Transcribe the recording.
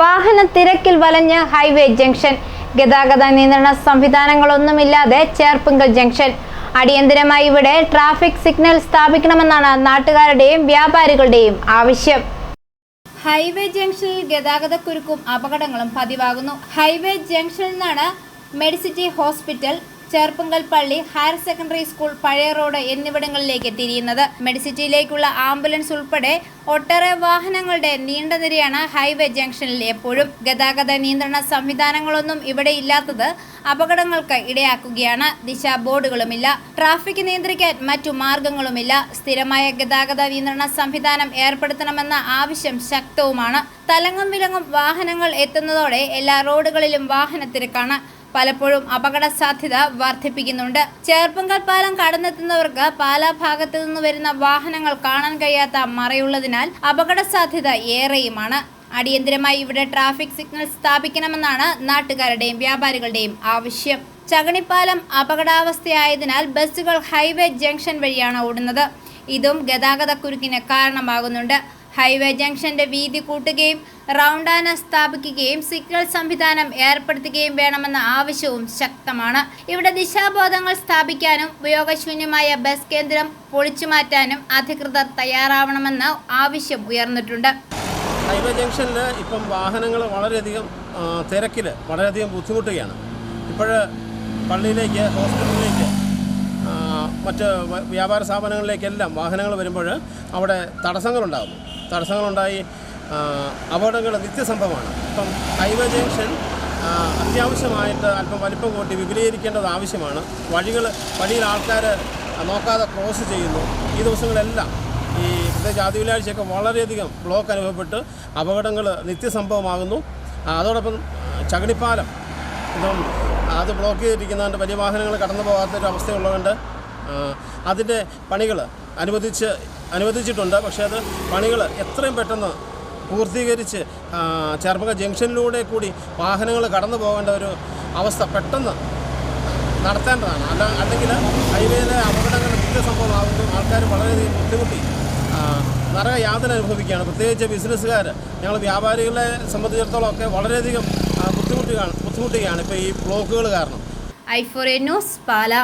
വാഹന തിരക്കിൽ വലഞ്ഞ് highway junction. ഗതാഗത നിയന്ത്രണ സംവിധാനങ്ങളൊന്നുമില്ലാതെ ചേർപ്പുങ്കൽ ജംഗ്ഷൻ. അടിയന്തരമായി ഇവിടെ ട്രാഫിക് സിഗ്നൽ സ്ഥാപിക്കണമെന്നാണ് നാട്ടുകാരുടെയും വ്യാപാരികളുടെയും ആവശ്യം. ഹൈവേ ജംഗ്ഷനിൽ ഗതാഗതക്കുരുക്കും അപകടങ്ങളും പതിവാകുന്നു. ഹൈവേ ജംഗ്ഷനിൽ നിന്നാണ് മെഡിസിറ്റി ഹോസ്പിറ്റൽ ചേർപ്പുങ്കൽ പള്ളി ഹയർ സെക്കൻഡറി സ്കൂൾ പഴയ റോഡ് എന്നിവിടങ്ങളിലേക്ക് തിരിയുന്നത്. മെഡിസിറ്റിയിലേക്കുള്ള ആംബുലൻസ് ഉൾപ്പെടെ ഒട്ടേറെ വാഹനങ്ങളുടെ നീണ്ട നിരയാണ് ഹൈവേ ജംഗ്ഷനിൽ എപ്പോഴും. ഗതാഗത നിയന്ത്രണ സംവിധാനങ്ങളൊന്നും ഇവിടെ ഇല്ലാത്തത് അപകടങ്ങൾക്ക് ഇടയാക്കുകയാണ്. ദിശാ ബോർഡുകളുമില്ല. ട്രാഫിക് നിയന്ത്രിക്കാൻ മറ്റു മാർഗങ്ങളുമില്ല. സ്ഥിരമായ ഗതാഗത നിയന്ത്രണ സംവിധാനം ഏർപ്പെടുത്തണമെന്ന ആവശ്യം ശക്തവുമാണ്. തലങ്ങും വിലങ്ങും വാഹനങ്ങൾ എത്തുന്നതോടെ എല്ലാ റോഡുകളിലും വാഹനത്തിരക്കാണ്. പലപ്പോഴും അപകട സാധ്യത വർദ്ധിപ്പിക്കുന്നുണ്ട്. ചേർപ്പുങ്കൽ പാലം കടന്നെത്തുന്നവർക്ക് പാലാ ഭാഗത്തു നിന്ന് വരുന്ന വാഹനങ്ങൾ കാണാൻ കഴിയാത്ത മറയുള്ളതിനാൽ അപകട സാധ്യത ഏറെയുമാണ്. അടിയന്തരമായി ഇവിടെ ട്രാഫിക് സിഗ്നൽ സ്ഥാപിക്കണമെന്നാണ് നാട്ടുകാരുടെയും വ്യാപാരികളുടെയും ആവശ്യം. ചകണിപ്പാലം അപകടാവസ്ഥയായതിനാൽ ബസ്സുകൾ ഹൈവേ ജംഗ്ഷൻ വഴിയാണ് ഓടുന്നത്. ഇതും ഗതാഗതക്കുരുക്കിന് കാരണമാകുന്നുണ്ട്. ഹൈവേ ജംഗ്ഷന്റെ വീതി കൂട്ടുകയും റൗണ്ടാന സ്ഥാപിക്കുകയും സിഗ്നൽ സംവിധാനം ഏർപ്പെടുത്തുകയും വേണമെന്ന ആവശ്യവും ശക്തമാണ്. ഇവിടെ ദിശാബോധങ്ങൾ സ്ഥാപിക്കാനും ഉപയോഗശൂന്യമായ ബസ് കേന്ദ്രം പൊളിച്ചു മാറ്റാനും അധികൃതർ തയ്യാറാവണമെന്ന ആവശ്യം ഉയർന്നിട്ടുണ്ട്. ഹൈവേ ജംഗ്ഷനിൽ ഇപ്പം വാഹനങ്ങൾ വളരെയധികം തിരക്കിൽ വളരെയധികം ബുദ്ധിമുട്ടുകയാണ്. ഇപ്പോൾ പള്ളിയിലേക്ക് ഹോസ്പിറ്റലിലേക്ക് മറ്റ് വ്യാപാര സ്ഥാപനങ്ങളിലേക്കെല്ലാം വാഹനങ്ങൾ വരുമ്പോൾ അവിടെ തടസ്സങ്ങളുണ്ടാകുന്നു തടസ്സങ്ങളുണ്ടായി അപകടങ്ങൾ നിത്യസംഭവമാണ്. ഇപ്പം ഹൈവേ ജംഗ്ഷൻ അത്യാവശ്യമായിട്ട് അല്പം വലിപ്പം കൂട്ടി വിപുലീകരിക്കേണ്ടത് ആവശ്യമാണ്. വഴികൾ വഴിയിൽ ആൾക്കാർ നോക്കാതെ ക്രോസ് ചെയ്യുന്നു. ഈ ദിവസങ്ങളെല്ലാം ഈ പ്രത്യേകിച്ച് ആദ്യ വെള്ളിയാഴ്ചയൊക്കെ വളരെയധികം ബ്ലോക്ക് അനുഭവപ്പെട്ട് അപകടങ്ങൾ നിത്യസംഭവമാകുന്നു. അതോടൊപ്പം ചകിടിപ്പാലം. ഇപ്പം അത് ബ്ലോക്ക് ചെയ്തിരിക്കുന്നതുകൊണ്ട് വലിയ വാഹനങ്ങൾ കടന്നു പോകാത്തൊരു അവസ്ഥയുള്ളതുകൊണ്ട് അതിന്റെ പണികൾ അനുവദിച്ച് അനുവദിച്ചിട്ടുണ്ട്. പക്ഷേ അത് പണികൾ എത്രയും പെട്ടെന്ന് പൂർത്തീകരിച്ച് ചെറുപ്പക ജംഗ്ഷനിലൂടെ കൂടി വാഹനങ്ങൾ കടന്നു പോകേണ്ട ഒരു അവസ്ഥ പെട്ടെന്ന് നടത്തേണ്ടതാണ്. അല്ല അല്ലെങ്കിൽ ഹൈവേയിലെ അപകടങ്ങൾ നിത്യസംഭവമാകുന്നു ആൾക്കാർ വളരെയധികം ബുദ്ധിമുട്ടി. നിറയെ യാതന അനുഭവിക്കുകയാണ്. പ്രത്യേകിച്ച് ബിസിനസ്സുകാർ. ഞങ്ങൾ വ്യാപാരികളെ സംബന്ധിച്ചിടത്തോളം ഒക്കെ വളരെയധികം ബുദ്ധിമുട്ടുകയാണ് ബുദ്ധിമുട്ടുകയാണ് ഇപ്പോൾ ഈ ബ്ലോക്കുകൾ കാരണം. I for A news Pala.